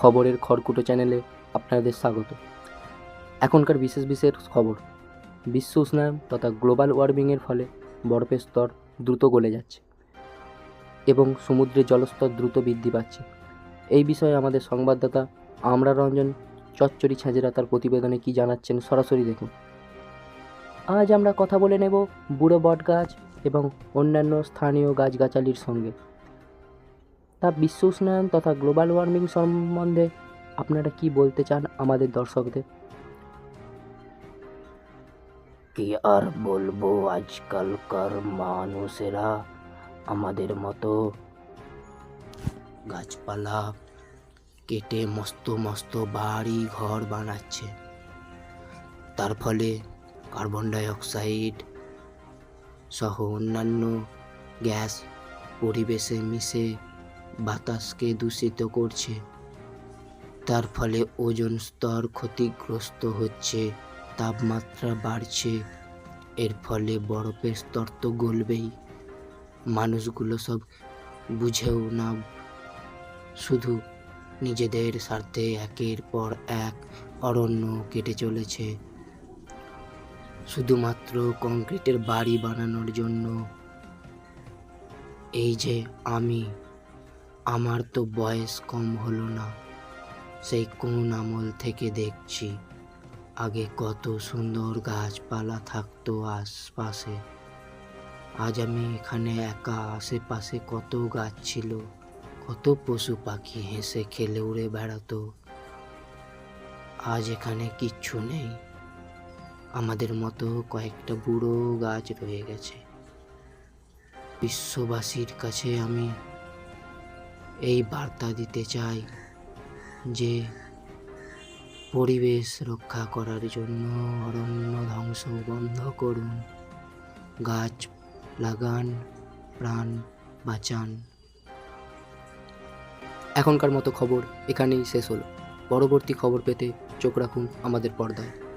খবরের খড়কুটো চ্যানেলে আপনাদের স্বাগত। এখনকার বিশেষ বিশেষ খবর। বিশ্ব উষ্ণায়ন তথা গ্লোবাল ওয়ার্মিংয়ের ফলে বরফের স্তর দ্রুত গলে যাচ্ছে এবং সমুদ্রের জলস্তর দ্রুত বৃদ্ধি পাচ্ছে। এই বিষয়ে আমাদের সংবাদদাতা আমরা রঞ্জন চচ্চড়ি ছাঁচেরা তার প্রতিবেদনে কি জানাচ্ছেন সরাসরি দেখুন। আজ আমরা কথা বলে নেব বুড়ো বট গাছ এবং অন্যান্য স্থানীয় গাছগাছালির সঙ্গে। তা বিশ্ব উষ্ণায়ন তথা গ্লোবাল ওয়ার্মিং সম্বন্ধে আপনারা কি বলতে চান আমাদের দর্শকদের? কি আর বলব? আজকালকার মানুষেরা আমাদের মতো গাছপালা কেটে মস্ত মস্ত বাড়ি ঘর বানাচ্ছে। তার ফলে কার্বন ডাই অক্সাইড সহ অন্যান্য গ্যাস পরিবেশে মিশে বাতাসকে দূষিত করছে। তার ফলে ওজন স্তর ক্ষতিগ্রস্ত হচ্ছে, তাপমাত্রা বাড়ছে। এর ফলে বরফের স্তর তো গলবেই। মানুষগুলো সব বুঝেও না শুধু নিজেদের স্বার্থে একের পর এক অরণ্য কেটে চলেছে। শুধুমাত্র কংক্রিটের বাড়ি বানানোর জন্য। এই যে আমি আমার তো বয়স কম হলো না। সেই কোন আমল থেকে দেখছি, আগে কত সুন্দর গাছপালা থাকতো আশপাশে। আজ আমি এখানে একা, আশেপাশে কত গাছ ছিল, কত পশু পাখি হেসে খেলে উড়ে বেড়াতো। আজ এখানে কিচ্ছু নেই। আমাদের মতো কয়েকটা বুড়ো গাছ রয়ে গেছে। বিশ্ববাসীর কাছে আমি এই বার্তা দিতে চাই যে পরিবেশ রক্ষা করার জন্য অরণ্য ধ্বংস বন্ধ করুন। গাছ লাগান, প্রাণ বাঁচান। এখনকার মতো খবর এখানেই শেষ হলো। পরবর্তী খবর পেতে চোখ রাখুন আমাদের পর্দায়।